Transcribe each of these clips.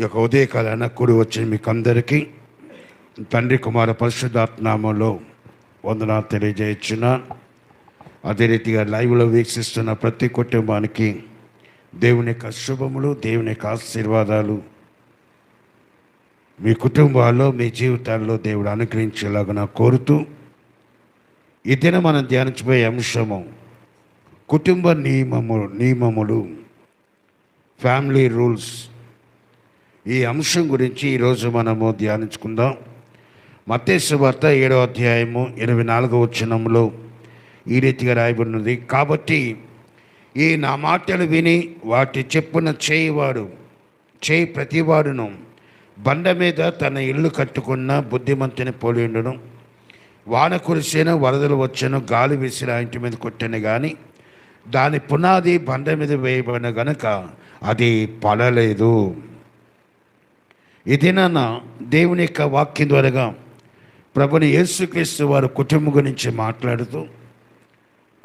ఈ యొక్క ఉదయకాలాన కూడి వచ్చిన మీకు అందరికీ తండ్రి కుమార పరిశుద్ధాత్నామంలో వందనాలు తెలియజేయచ్చున. అదే రీతిగా లైవ్లో వీక్షిస్తున్న ప్రతి కుటుంబానికి దేవుని యొక్క శుభములు దేవుని యొక్క ఆశీర్వాదాలు. మీ కుటుంబాల్లో మీ జీవితాల్లో దేవుడు అనుగ్రహించేలాగా కోరుతూ ఈ దినం మనం ధ్యానించబోయే అంశము కుటుంబ నియమము నియమములు ఫ్యామిలీ రూల్స్. ఈ అంశం గురించి ఈరోజు మనము ధ్యానించుకుందాం. మత్తేసు వార్త ఏడో అధ్యాయము ఇరవై నాలుగవ వచనంలో ఈ రీతిగా రాయబడినది. కాబట్టి ఈ నా మాటలు విని వాటి చెప్పున చేయివాడు చేయి ప్రతివాడును బండ మీద తన ఇల్లు కట్టుకున్న బుద్ధిమంతుని పోలిండును వాన కురిసేను వరదలు వచ్చాను గాలి విసిరి ఆ ఇంటి మీద కొట్టాను కానీ దాని పునాది బండ మీద వేయబడిన గనుక అది పడలేదు. ఇది నాన్న దేవుని యొక్క వాక్యం ద్వారాగా ప్రభుని యేసుక్రీస్తు వారు కుటుంబం గురించి మాట్లాడుతూ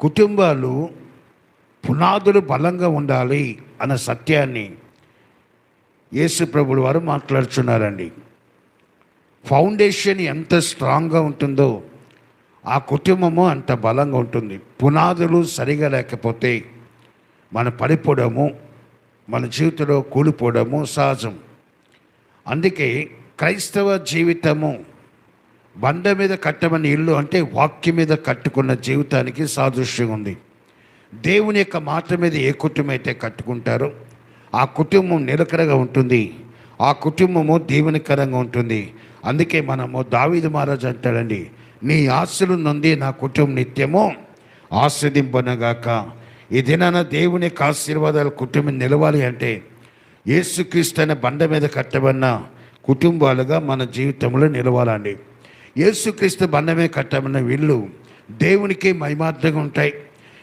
కుటుంబాలు పునాదులు బలంగా ఉండాలి అన్న సత్యాన్ని యేసు ప్రభులు వారు మాట్లాడుచున్నారండి. ఫౌండేషన్ ఎంత స్ట్రాంగ్గా ఉంటుందో ఆ కుటుంబము అంత బలంగా ఉంటుంది. పునాదులు సరిగా లేకపోతే మన పడిపోవడము మన జీవితంలో కూలిపోవడము సహజం. అందుకే క్రైస్తవ జీవితము బండ మీద కట్టమని ఇల్లు అంటే వాక్యం మీద కట్టుకున్న జీవితానికి సాదృశ్యం ఉంది. దేవుని యొక్క మాట మీద ఏ కుటుంబం అయితే కట్టుకుంటారో ఆ కుటుంబం నిలకడగా ఉంటుంది. ఆ కుటుంబము దీవెనకరంగా ఉంటుంది. అందుకే మనము దావీదు మహారాజు అంటాడండి నీ ఆశలు నుండి నా కుటుంబం నిత్యము ఆస్వాదింపనగాక ఈ దినాన దేవుని యొక్క ఆశీర్వాదాలు కుటుంబం నిలవాలి అంటే యేసుక్రీస్తు అనే బండ మీద కట్టబడిన కుటుంబాలుగా మన జీవితంలో నిలవాలండి. యేసుక్రీస్తు బండ మీద కట్టబడిన వీళ్ళు దేవునికి మహిమార్థంగా ఉంటాయి.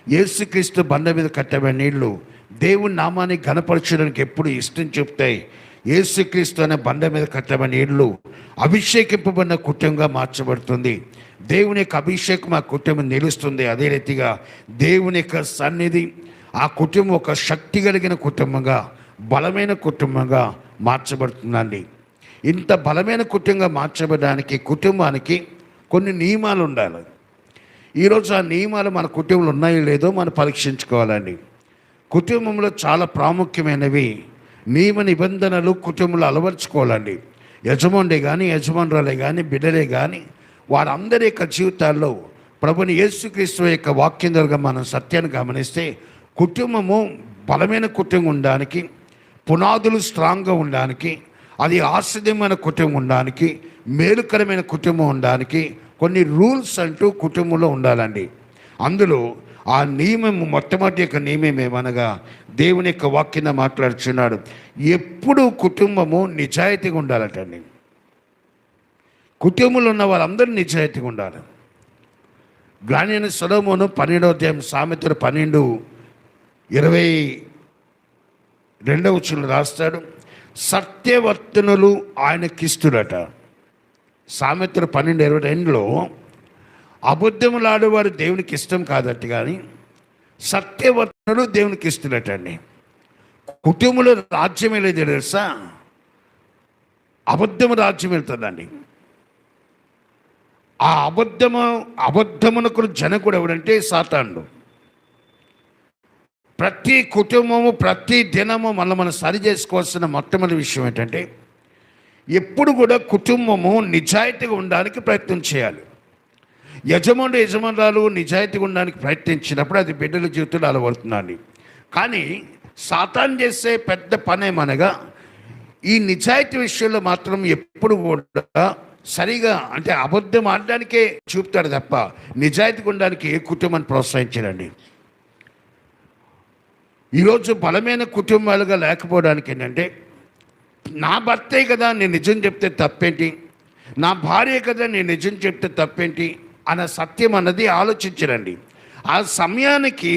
యేసుక్రీస్తు బండ మీద కట్టబడిన నీళ్ళు దేవుని నామాన్ని గణపరచడానికి ఎప్పుడు ఇష్టం చెప్తాయి. యేసుక్రీస్తు అనే బండ మీద కట్టబడిన ఇళ్ళు అభిషేకింపబడిన కుటుంబంగా మార్చబడుతుంది. దేవుని యొక్క అభిషేకం ఆ కుటుంబం నిలుస్తుంది. అదే రీతిగా దేవుని యొక్క సన్నిధి ఆ కుటుంబం ఒక శక్తి కలిగిన కుటుంబంగా బలమైన కుటుంబంగా మార్చబడుతుందండి. ఇంత బలమైన కుటుంబంగా మార్చబడడానికి కుటుంబానికి కొన్ని నియమాలు ఉండాలి. ఈరోజు ఆ నియమాలు మన కుటుంబంలో ఉన్నాయో లేదో మనం పరీక్షించుకోవాలండి. కుటుంబంలో చాలా ప్రాముఖ్యమైనవి నియమ నిబంధనలు కుటుంబంలో అలవర్చుకోవాలండి. యజమానుడే కానీ యజమానురాలే కానీ బిడ్డలే కానీ వారందరి యొక్క జీవితాల్లో ప్రభుని యేసుక్రీస్తు యొక్క వాక్యం ద్వారా మనం సత్యాన్ని గమనిస్తే కుటుంబము బలమైన కుటుంబం ఉండడానికి పునాదులు స్ట్రాంగ్గా ఉండడానికి అది ఆశ్చర్యమైన కుటుంబం ఉండడానికి మేలుకరమైన కుటుంబం ఉండడానికి కొన్ని రూల్స్ అంటూ కుటుంబంలో ఉండాలండి. అందులో ఆ నియమం మొట్టమొదటి యొక్క నియమం ఏమనగా దేవుని యొక్క వాక్యం మాట్లాడుచున్నాడు ఎప్పుడు కుటుంబము నిజాయితీగా ఉండాలటండి. కుటుంబంలో ఉన్న వాళ్ళందరూ నిజాయితీగా ఉండాలి. జ్ఞాని సొలమును పన్నెండవ అధ్యాయం సామెతలు పన్నెండు ఇరవై రెండవ చిన్న రాస్తాడు. సత్యవర్తనులు ఆయనకిస్తుడట సామెతలు పన్నెండు ఇరవై రెండులో అబద్ధములాడేవారు దేవునికి ఇష్టం కాదట కానీ సత్యవర్తనులు దేవునికి ఇస్తున్నట్టండి కుటుంబంలో రాజ్యం లేదు తెలుసా? అబద్ధం రాజ్యం వెళ్తుందండి. ఆ అబద్ధము అబద్ధమునకు జనకుడు ఎవడంటే సాతాండు ప్రతి కుటుంబము ప్రతి దినము మళ్ళీ మనం సరి చేసుకోవాల్సిన మొట్టమొదటి విషయం ఏంటంటే ఎప్పుడు కూడా కుటుంబము నిజాయితీగా ఉండడానికి ప్రయత్నం చేయాలి. యజమానుడు యజమానురాలు నిజాయితీగా ఉండడానికి ప్రయత్నించినప్పుడు అది బిడ్డల జీవితంలో అలవడుతుందండి. కానీ సాతాన్ చేసే పెద్ద పని ఏమనగా ఈ నిజాయితీ విషయంలో మాత్రం ఎప్పుడు కూడా సరిగా అంటే అబద్ధం ఆడడానికే చూపుతాడు తప్ప నిజాయితీగా ఉండడానికి ఏ కుటుంబాన్ని ప్రోత్సహించడండి. ఈరోజు బలమైన కుటుంబాలుగా లేకపోవడానికి ఏంటంటే నా భర్తే కదా నేను నిజం చెప్తే తప్పేంటి? నా భార్య కదా నేను నిజం చెప్తే తప్పేంటి? అన్న సత్యం అన్నది ఆలోచించరండి. ఆ సమయానికి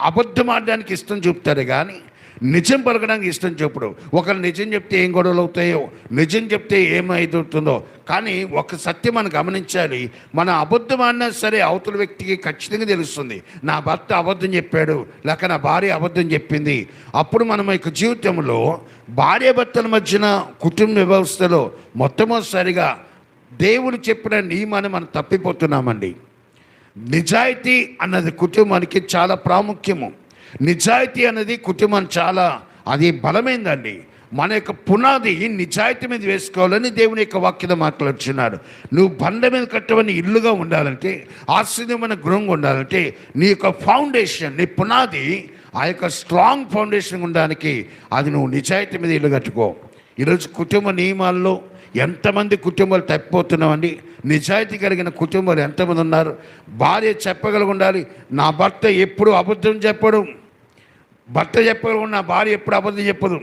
అబద్ధం ఆడడానికి ఇష్టం చూపుతారు కానీ నిజం పలకడానికి ఇష్టం చెప్పుడు ఒకరు నిజం చెప్తే ఏం గొడవలు అవుతాయో నిజం చెప్తే ఏమైతుందో కానీ ఒక సత్యం మనం గమనించాలి. మన అబద్ధం అన్నా సరే అవతల వ్యక్తికి ఖచ్చితంగా తెలుస్తుంది. నా భర్త అబద్ధం చెప్పాడు లేక నా భార్య అబద్ధం చెప్పింది. అప్పుడు మనం యొక్క జీవితంలో భార్య భర్తల మధ్యన కుటుంబ వ్యవస్థలో మొట్టమొదటిసారిగా దేవుడు చెప్పిన నియమాన్ని మనం తప్పిపోతున్నామండి. నిజాయితీ అన్నది కుటుంబానికి చాలా ప్రాముఖ్యము. నిజాయితీ అనేది కుటుంబం చాలా అది బలమైందండి. మన యొక్క పునాది నిజాయితీ మీద వేసుకోవాలని దేవుని యొక్క వాక్యం మాట్లాడుచున్నాడు నువ్వు బండ మీద కట్టవని ఇల్లుగా ఉండాలంటే ఆశ్చర్యమైన గృహంగా ఉండాలంటే నీ యొక్క ఫౌండేషన్ నీ పునాది ఆ యొక్క స్ట్రాంగ్ ఫౌండేషన్ ఉండడానికి అది నువ్వు నిజాయితీ మీద ఇల్లు కట్టుకో. ఈరోజు కుటుంబ నియమాల్లో ఎంతమంది కుటుంబాలు తప్పిపోతున్నామండి. నిజాయితీ కలిగిన కుటుంబాలు ఎంతమంది ఉన్నారు. భార్య చెప్పగలిగి ఉండాలి. నా భర్త ఎప్పుడు అబద్ధం చెప్పడం. భర్త చెప్పగలిగి నా భార్య ఎప్పుడు అబద్ధం చెప్పదు.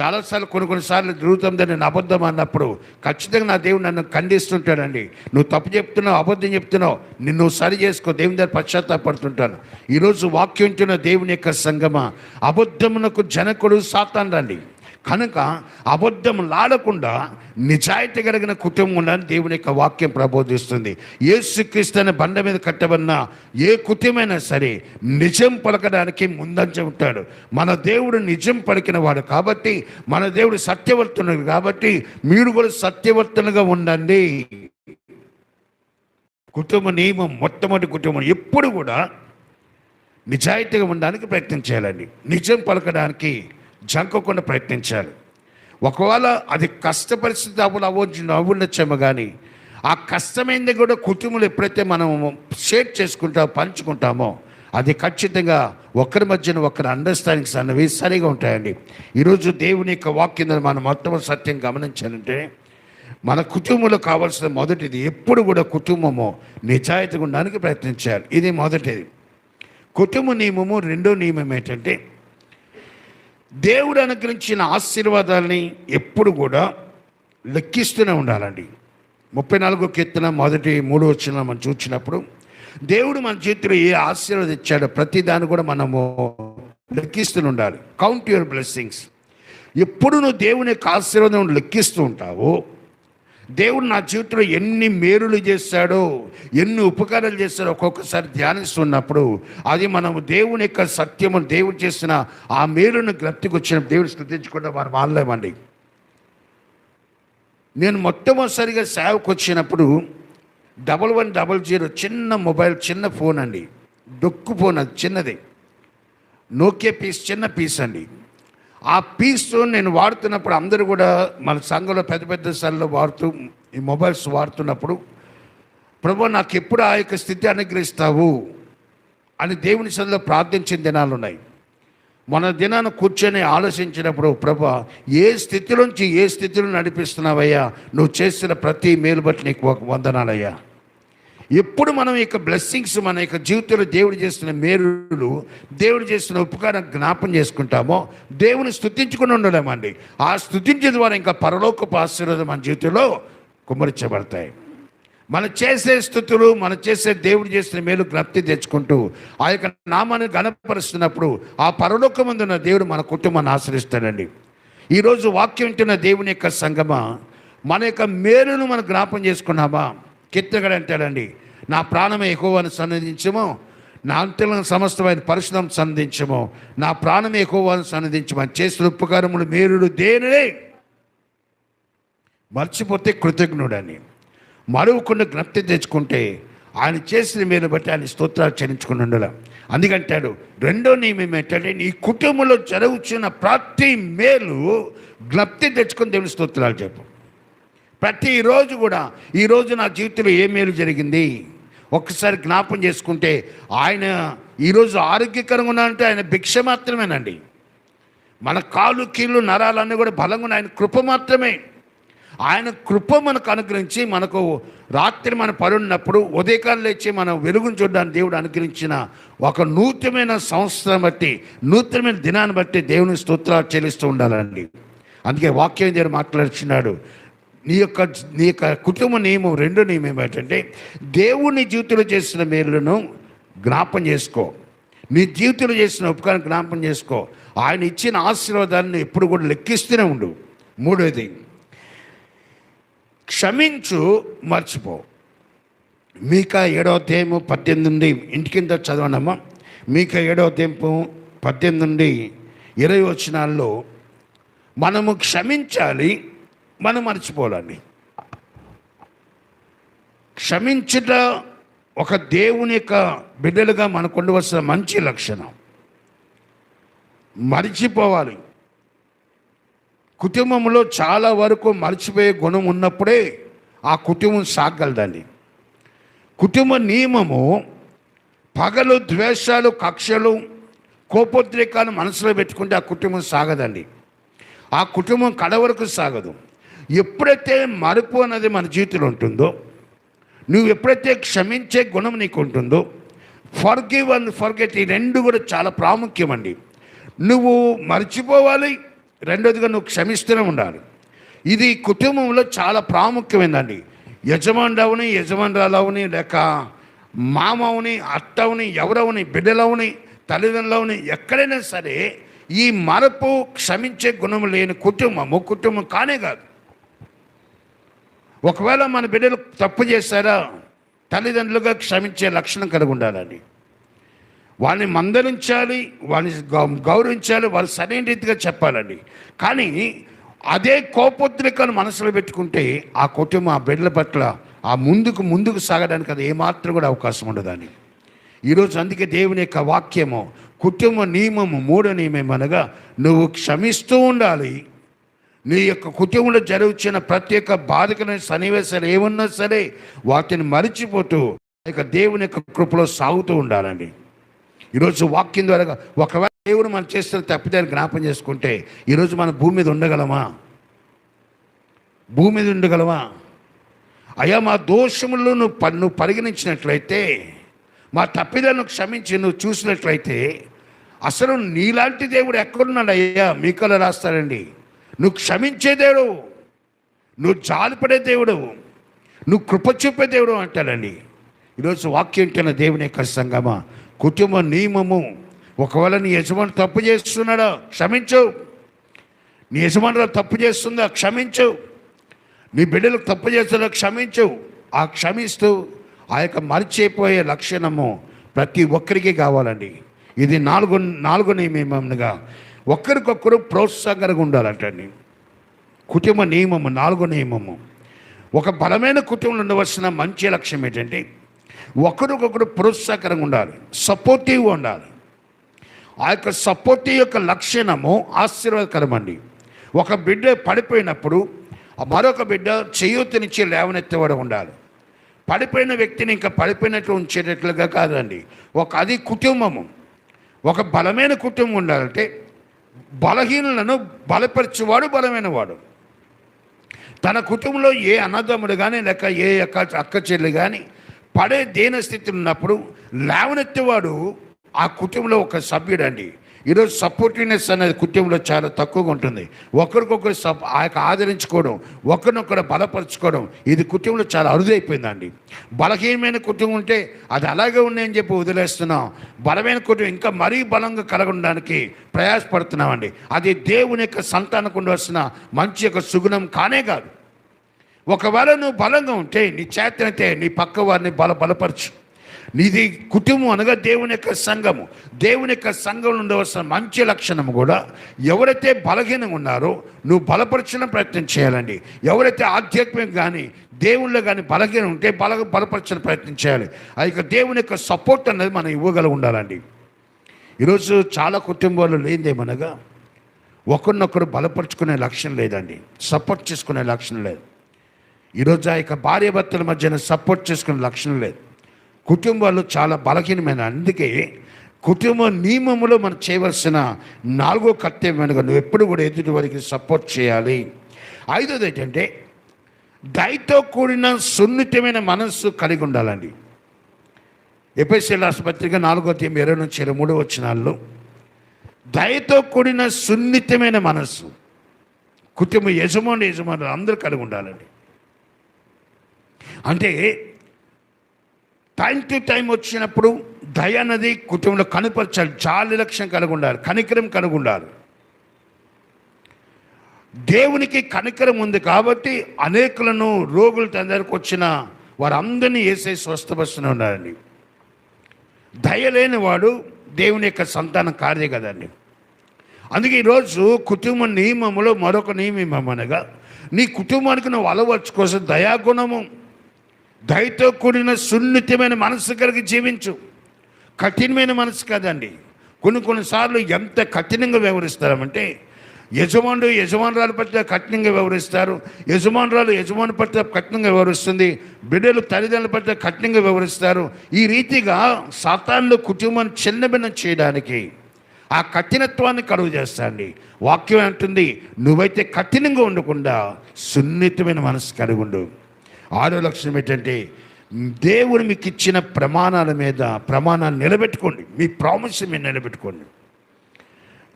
చాలాసార్లు కొన్ని కొన్నిసార్లు జరుగుతుంది నేను అబద్ధం అన్నప్పుడు ఖచ్చితంగా నా దేవుడు నన్ను ఖండిస్తుంటాడండి. నువ్వు తప్పు చెప్తున్నావు అబద్ధం చెప్తున్నావు నిన్ను సరి చేసుకో దేవుని దగ్గర పశ్చాత్తాపడుతుంటాను. ఈరోజు వాక్యం దేవుని యొక్క సంగమ అబద్ధమునకు జనకుడు సాతాన్ రండి కనుక అబద్ధం లాడకుండా నిజాయితీ కలిగిన కుటుంబం ఉండాలని దేవుని యొక్క వాక్యం ప్రబోధిస్తుంది. యేసుక్రీస్తు అనే బండ మీద కట్టబడిన ఏ కుటుంబమైనా సరే నిజం పలకడానికి ముందంజ ఉంటాడు. మన దేవుడు నిజం పలికిన వాడు కాబట్టి మన దేవుడు సత్యవర్తనుడు కాబట్టి మీరు కూడా సత్యవర్తనగా ఉండండి. కుటుంబ నియమం మొట్టమొదటి కుటుంబం ఎప్పుడు కూడా నిజాయితీగా ఉండడానికి ప్రయత్నం చేయాలండి. నిజం పలకడానికి జంకకుండా ప్రయత్నించాలి. ఒకవేళ అది కష్ట పరిస్థితి అవ్వలు అవ్వచ్చు అవ్వచ్చేమో కానీ ఆ కష్టమైంది కూడా కుటుంబంలో ఎప్పుడైతే మనం షేర్ చేసుకుంటామో పంచుకుంటామో అది ఖచ్చితంగా ఒకరి మధ్యన ఒకరి అండర్స్టాండింగ్స్ అన్నవి సరిగా ఉంటాయండి. ఈరోజు దేవుని యొక్క వాక్యం మనం మొత్తం సత్యం గమనించాలంటే మన కుటుంబంలో కావాల్సిన మొదటిది ఎప్పుడు కూడా కుటుంబము నిజాయితీగా ఉండడానికి ప్రయత్నించాలి. ఇది మొదటిది. కుటుంబ నియమము రెండో నియమం ఏంటంటే దేవుడు అనుగ్రహించిన ఆశీర్వాదాలని ఎప్పుడు కూడా లెక్కిస్తూనే ఉండాలండి. ముప్పై నాలుగో కీర్తన మొదటి మూడో వచ్చిన మనం చూసినప్పుడు దేవుడు మన చేతిలో ఏ ఆశీర్వాదం ఇచ్చాడో ప్రతి దాన్ని కూడా మనము లెక్కిస్తూనే ఉండాలి. కౌంట్ యువర్ బ్లెస్సింగ్స్ ఎప్పుడు నువ్వు దేవుని యొక్క ఆశీర్వాదం లెక్కిస్తూ ఉంటావో దేవుడు నా జీవితంలో ఎన్ని మేలులు చేస్తాడో ఎన్ని ఉపకారాలు చేస్తాడో ఒక్కొక్కసారి ధ్యానిస్తున్నప్పుడు అది మనం దేవుని యొక్క సత్యము దేవుడు చేసిన ఆ మేలును జ్ఞప్తికి వచ్చిన దేవుడు స్థుతించకుండా వారు మారలేమండి నేను మొట్టమొదటిసారిగా సేవకు వచ్చినప్పుడు డబల్ వన్ డబల్ జీరో చిన్న మొబైల్ చిన్న ఫోన్ అండి. డొక్కు ఫోన్ అది చిన్నది. నోకే పీస్ చిన్న పీస్ అండి. ఆ పీస్ నేను వాడుతున్నప్పుడు అందరూ కూడా మన సంఘంలో పెద్ద పెద్ద స్థలంలో వాడుతూ ఈ మొబైల్స్ వాడుతున్నప్పుడు ప్రభు నాకు ఎప్పుడు ఆ యొక్క స్థితి అనుగ్రహిస్తావు? అని దేవుని సందులో ప్రార్థించిన దినాలు ఉన్నాయి. మన దినాన్ని కూర్చొని ఆలోచించినప్పుడు ప్రభా ఏ స్థితిలోంచి ఏ స్థితిలో నడిపిస్తున్నావయ్యా? నువ్వు చేసిన ప్రతి మేలు బట్టి నీకు ఒక వందనాలయ్యా. ఎప్పుడు మనం యొక్క బ్లెస్సింగ్స్ మన యొక్క జీవితంలో దేవుడు చేస్తున్న మేలులు దేవుడు చేస్తున్న ఉపకారం జ్ఞాపం చేసుకుంటామో దేవుని స్థుతించుకుని ఉండలేమండి. ఆ స్థుతించే ద్వారా ఇంకా పరలోకపు ఆశీర్వాదం మన జీవితంలో కుమ్మరించబడతాయి. మనం చేసే స్థుతులు మనం చేసే దేవుడు చేసిన మేలు జ్ఞప్తి తెచ్చుకుంటూ ఆ యొక్క నామాన్ని గణపరుస్తున్నప్పుడు ఆ పరలోకమందున్న దేవుడు మన కుటుంబాన్ని ఆశ్రయిస్తాడండి. ఈరోజు వాక్యం వింటున్న దేవుని యొక్క సంగమ మన యొక్క మేలును మనం జ్ఞాపం చేసుకున్నామా? కిత్తగడ అంటాడండి నా ప్రాణమే ఎక్కువని సన్నిధించము నా అంతలను సమస్తమైన పరిశ్రమ సన్నదించమో నా ప్రాణమే ఎక్కువని సన్నిధించమని చేసిన ఉపకారములు మేలుడు దేనినే? మర్చిపోతే కృతజ్ఞుడని. మరువకుండా జ్ఞప్తి తెచ్చుకుంటే ఆయన చేసిన మీరు బట్టి ఆయన స్తోత్రాలు చెల్లించుకుని ఉండాలి అందుకంటాడు రెండో నియమం ఏంటంటే నీ కుటుంబంలో జరుగుతున్న ప్రతి మేలు జ్ఞప్తి తెచ్చుకొని దేవుని స్తోత్రాలు చెప్పు. ప్రతిరోజు కూడా ఈరోజు నా జీవితంలో ఏ మేలు జరిగింది? ఒక్కసారి జ్ఞాపం చేసుకుంటే ఆయన ఈరోజు ఆరోగ్యకరంగా ఉన్నారంటే ఆయన భిక్ష మాత్రమేనండి. మన కాలు కీళ్ళు నరాలన్నీ కూడా బలంగా ఉన్న ఆయన కృప మాత్రమే. ఆయన కృప మనకు అనుగ్రహించి మనకు రాత్రి మన పరున్నప్పుడు ఉదయకాలం లేచి మనం వెలుగును చూడడానికి దేవుడు అనుగ్రహించిన ఒక నూతనమైన సంవత్సరం బట్టి నూతనమైన దినాన్ని బట్టి దేవుని స్తోత్రాలు చెల్లిస్తూ ఉండాలండి. అందుకే వాక్యం దేవుడు మాట్లాడుచున్నాడు. నీ యొక్క నీ యొక్క కుటుంబ నియమం రెండో నియమం ఏంటంటే దేవుని జీవితంలో చేసిన మేలులను జ్ఞాపం చేసుకో. నీ జీవితంలో చేసిన ఉపకారం జ్ఞాపం చేసుకో. ఆయన ఇచ్చిన ఆశీర్వాదాన్ని ఎప్పుడు కూడా లెక్కిస్తూనే ఉండు. మూడోది క్షమించు మర్చిపో. మీకా ఏడవ తేము పద్దెనిమిది నుండి ఇంటి కింద చదవనమ్మా మీకా ఏడవ అధ్యాయము పద్దెనిమిది నుండి ఇరవై వచనాల్లో మనము క్షమించాలి మనం మర్చిపోవాలండి క్షమించుట ఒక దేవుని యొక్క బిడ్డలుగా మనకు ఉండవలసిన మంచి లక్షణం. మర్చిపోవాలి. కుటుంబంలో చాలా వరకు మర్చిపోయే గుణం ఉన్నప్పుడే ఆ కుటుంబం సాగలదండి. కుటుంబ నియమము పగలు ద్వేషాలు కక్షలు కోపోద్రేకాలు మనసులో పెట్టుకుంటే ఆ కుటుంబం సాగదండి. ఆ కుటుంబం కడవరకు సాగదు. ఎప్పుడైతే మరుపు అన్నది మన జీవితంలో ఉంటుందో నువ్వు ఎప్పుడైతే క్షమించే గుణం నీకు ఉంటుందో ఫర్గివ్ అండ్ ఫర్గెట్ ఈ రెండు కూడా చాలా ప్రాముఖ్యమండి నువ్వు మర్చిపోవాలి రెండోదిగా నువ్వు క్షమిస్తూనే ఉండాలి. ఇది కుటుంబంలో చాలా ప్రాముఖ్యమైనదండి యజమానుడవని యజమానురాలవని లేక మామవుని అత్తవుని ఎవరవని బిడ్డలవుని తల్లిదండ్రులవని ఎక్కడైనా సరే ఈ మరపు క్షమించే గుణం లేని కుటుంబము కుటుంబం కానే కాదు. ఒకవేళ మన బిడ్డలు తప్పు చేశారా తల్లిదండ్రులుగా క్షమించే లక్షణం కలిగి ఉండాలండి. వాళ్ళని మందలించాలి వాళ్ళని గౌరవించాలి వాళ్ళు సరైన రీతిగా చెప్పాలండి. కానీ అదే కోపోద్రికను మనసులో పెట్టుకుంటే ఆ కుటుంబం ఆ బిడ్డల పట్ల ఆ ముందుకు ముందుకు సాగడానికి అది ఏమాత్రం కూడా అవకాశం ఉండదని ఈరోజు అందుకే దేవుని యొక్క వాక్యము కుటుంబ నియమము మూడో నియమం అనగా నువ్వు క్షమిస్తూ ఉండాలి నీ యొక్క కుటుంబంలో జరుగుతున్న ప్రత్యేక బాధకమైన సన్నివేశాలు ఏమున్నా సరే వాటిని మరిచిపోతూ ఆ యొక్క దేవుని యొక్క కృపలో సాగుతూ ఉండాలండి. ఈరోజు వాక్యం ద్వారా ఒకవేళ దేవుడు మనం చేస్తున్న తప్పిదాన్ని జ్ఞాపం చేసుకుంటే ఈరోజు మన భూమి మీద ఉండగలమా? భూమి మీద ఉండగలమా? అయ్యా మా దోషములు నువ్వు నువ్వు పరిగణించినట్లయితే మా తప్పిదాన్ని క్షమించి నువ్వు చూసినట్లయితే అసలు నీలాంటి దేవుడు ఎక్కడున్నాడు అయ్యా? మీకలో రాస్తాడండి. నువ్వు క్షమించే దేవుడు నువ్వు జాలిపడే దేవుడు నువ్వు కృప చూపే దేవుడు అంటాడండి ఈరోజు వాక్యం కింద దేవుని యొక్క సంగమా కుటుంబ నియమము. ఒకవేళ నీ యజమాని తప్పు చేస్తున్నాడా క్షమించు. నీ యజమానులు తప్పు చేస్తుందా క్షమించు. నీ బిడ్డలకు తప్పు చేస్తుందా క్షమించు. ఆ క్షమిస్తూ ఆ యొక్క మరిచిపోయే లక్షణము ప్రతి ఒక్కరికి కావాలండి. ఇది నాలుగు నాలుగు నియమంగా ఒకరికొకరు ప్రోత్సాహకరంగా ఉండాలంటండి. కుటుంబ నియమము నాలుగో నియమము. ఒక బలమైన కుటుంబంలో ఉండవలసిన మంచి లక్ష్యం ఏంటంటే ఒకరికొకరు ప్రోత్సాహకరంగా ఉండాలి సపోర్టివ్గా ఉండాలి. ఆ యొక్క సపోర్టివ్ యొక్క లక్షణము ఆశీర్వాదకరమండి. ఒక బిడ్డ పడిపోయినప్పుడు మరొక బిడ్డ చేయూతనిచ్చి లేవనెత్తేవాడు ఉండాలి. పడిపోయిన వ్యక్తిని ఇంకా పడిపోయినట్లు ఉంచేటట్లుగా కాదండి. ఒక అది కుటుంబము. ఒక బలమైన కుటుంబం ఉండాలంటే బలహీనులను బలపరిచేవాడు బలమైనవాడు. తన కుటుంబంలో ఏ అన్నదమ్ముడు కానీ లేక ఏ అక్క అక్క చెల్లి కానీ పడే దీన స్థితిలో ఉన్నప్పుడు లేవనెత్తేవాడు ఆ కుటుంబంలో ఒక సభ్యుడండి. ఈరోజు సపోర్టివ్నెస్ అనేది కుటుంబంలో చాలా తక్కువగా ఉంటుంది. ఒకరికొకరు సప్ ఆ యొక్క ఆదరించుకోవడం ఒకరినొకరు బలపరచుకోవడం ఇది కుటుంబంలో చాలా అరుదైపోయిందండి. బలహీనమైన కుటుంబం ఉంటే అది అలాగే ఉన్నాయని చెప్పి వదిలేస్తున్నాం. బలమైన కుటుంబం ఇంకా మరీ బలంగా కలగడానికి ప్రయాసపడుతున్నామండి. అది దేవుని యొక్క సంతానకు ఉండవలసిన మంచి యొక్క సుగుణం కానే కాదు. ఒకవేళ నువ్వు బలంగా ఉంటే నీ చేతనైతే నీ పక్క వారిని బల బలపరచు. నీది కుటుంబం అనగా దేవుని యొక్క సంఘము. దేవుని యొక్క సంఘంలో ఉండవలసిన మంచి లక్షణం కూడా ఎవరైతే బలహీనంగా ఉన్నారో నువ్వు బలపరచిన ప్రయత్నం చేయాలండి. ఎవరైతే ఆధ్యాత్మిక కానీ దేవుళ్ళు కానీ బలహీనం ఉంటే బల బలపరచిన ప్రయత్నం చేయాలి. ఆ యొక్క దేవుని యొక్క సపోర్ట్ అనేది మనం ఇవ్వగల ఉండాలండి. ఈరోజు చాలా కుటుంబాలు లేదేమనగా ఒకరినొకరు బలపరుచుకునే లక్షణం లేదండి. సపోర్ట్ చేసుకునే లక్షణం లేదు. ఈరోజు ఆ యొక్క భార్యాభర్తల మధ్యన సపోర్ట్ చేసుకునే లక్షణం లేదు. కుటుంబాలు చాలా బలహీనమైన అందుకే కుటుంబ నియమంలో మనం చేయవలసిన నాలుగో కర్తవ్యం అనగా నువ్వు ఎప్పుడు కూడా ఎదుటి వారికి సపోర్ట్ చేయాలి. ఐదోది ఏంటంటే దయతో కూడిన సున్నితమైన మనస్సు కలిగి ఉండాలండి. ఎపిఎస్ఎల్ ఆసుపత్రిక నాలుగో తేదీ ఇరవై నుంచి ఇరవై మూడు వచ్చినాల్లో దయతో కూడిన సున్నితమైన మనస్సు కుటుంబ యజమాని యజమానులు అందరూ కలిగి ఉండాలండి. అంటే టైం టు టైం వచ్చినప్పుడు దయ అన్నది కుటుంబంలో కనుపరచాలి. జాలి లక్ష్యం కలిగి ఉండాలి కనికరం కలిగి ఉండాలి దేవునికి కనికరం ఉంది కాబట్టి అనేకులను రోగులు తందరికి వచ్చిన వారందరినీ వేసే స్వస్థపరుస్తూనే ఉన్నారండి దయలేని వాడు దేవుని యొక్క సంతానం కార్య కదండి. అందుకే ఈరోజు కుటుంబ నియమములో మరొక నియమం అనగా నీ కుటుంబానికి నువ్వు అలవర్చుకోసం దయాగుణము దయతో కూడిన సున్నితమైన మనసు కలిగి జీవించు. కఠినమైన మనసు కాదండి. కొన్ని కొన్నిసార్లు ఎంత కఠినంగా వ్యవహరిస్తారంటే యజమానుడు యజమానురాలు పట్ల కఠినంగా వ్యవహరిస్తారు. యజమానురాలు యజమాని పట్ల కఠినంగా వ్యవహరిస్తుంది. బిడ్డలు తల్లిదండ్రుల పట్ల కఠినంగా వ్యవహరిస్తారు. ఈ రీతిగా సాతాన్లు కుటుంబాన్ని చిన్నభిన్నం చేయడానికి ఆ కఠినత్వాన్ని కలుగు చేస్తాండి వాక్యం అంటుంది నువ్వైతే కఠినంగా ఉండకుండా సున్నితమైన మనసు కలిగి ఉండు. ఆరో లక్షణం ఏంటంటే దేవుడు మీకు ఇచ్చిన ప్రమాణాల మీద ప్రమాణాలు నిలబెట్టుకోండి. మీ ప్రామిస్ మీరు నిలబెట్టుకోండి.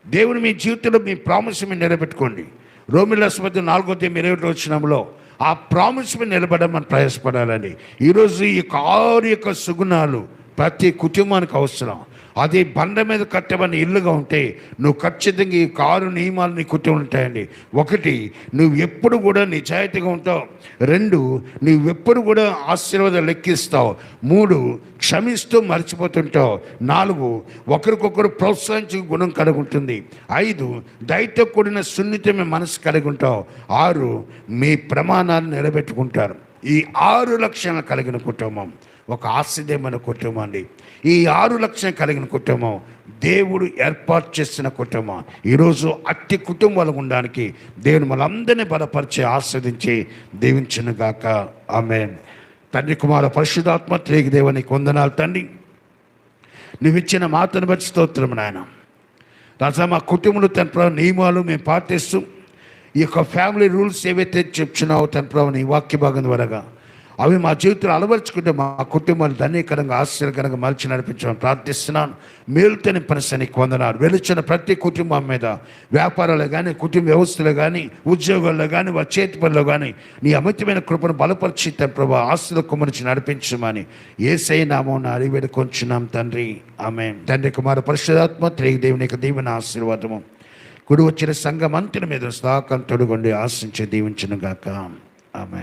దేవుడు మీ జీవితంలో మీ ప్రామిస్ మీరు నిలబెట్టుకోండి. రోమిల ఆసుపత్రి నాలుగో తేదీ ఇరవై వచ్చినంలో ఆ ప్రామిస్ మీద నిలబడమని ప్రయాసపడాలని. ఈరోజు ఈ యొక్క ఆరు యొక్క సుగుణాలు ప్రతి కుటుంబానికి అవసరం. అది బండ మీద కట్టమని ఇల్లుగా ఉంటే నువ్వు ఖచ్చితంగా ఈ కారు నియమాలు నీ కుట్టి ఉంటాయండి. ఒకటి నువ్వు ఎప్పుడు కూడా నిజాయితీగా ఉంటావు. రెండు నువ్వు ఎప్పుడు కూడా ఆశీర్వాదం లెక్కిస్తావు. మూడు క్షమిస్తూ మర్చిపోతుంటావు. నాలుగు ఒకరికొకరు ప్రోత్సహించే గుణం కలిగి ఉంటుంది. ఐదు దయతో కూడిన సున్నితమైన మనసు కలిగి ఉంటావు. ఆరు మీ ప్రమాణాలు నిలబెట్టుకుంటారు. ఈ ఆరు లక్షణాలు కలిగిన కుటుంబం. ఒక ఆశ్చర్యమైన కుటుంబం అండి. ఈ ఆరు లక్షలు కలిగిన కుటుంబం దేవుడు ఏర్పాటు చేసిన కుటుంబం. ఈరోజు అట్టి కుటుంబాలు ఉండడానికి దేవుని మనందరినీ బలపరిచి ఆస్వాదించి దీవించిన గాక. ఆమె తండ్రి కుమార పరిశుధాత్మ త్రేగి దేవుని కొందనాలు తండ్రి. నువ్వు ఇచ్చిన మాతను బట్టి స్తోత్రం నాయన. రాజా మా కుటుంబంలో తన నియమాలు మేము పాటిస్తూ ఈ యొక్క ఫ్యామిలీ రూల్స్ ఏవైతే చెప్తున్నావో తన ప్రభు నీ వాక్య భాగం ద్వారాగా అవి మా జీవితంలో అలవరుచుకుంటే మా కుటుంబాలు ధన్యకరంగా ఆశ్చర్యకరంగా మలిచి నడిపించమని ప్రార్థిస్తున్నాను. మేలుతని పనిసని కొందనాలు వెలుచిన ప్రతి కుటుంబం మీద వ్యాపారాలు కానీ కుటుంబ వ్యవస్థలో కానీ ఉద్యోగాల్లో కానీ వారి చేతి పనిలో కానీ నీ అమితమైన కృపను బలపరిచి ప్రభా ఆస్తుల కుమరించి నడిపించమని ఏసై నామం అడివేడు కొంచున్నాం తండ్రి. ఆమె తండ్రి కుమార పరిశుధాత్మ త్రేగి దేవుని యొక్క దీవెన ఆశీర్వాదము. గుడి వచ్చిన సంఘమంతుల మీద స్థాకం తొడుగొండి ఆశించి దీవించను గాక. ఆమె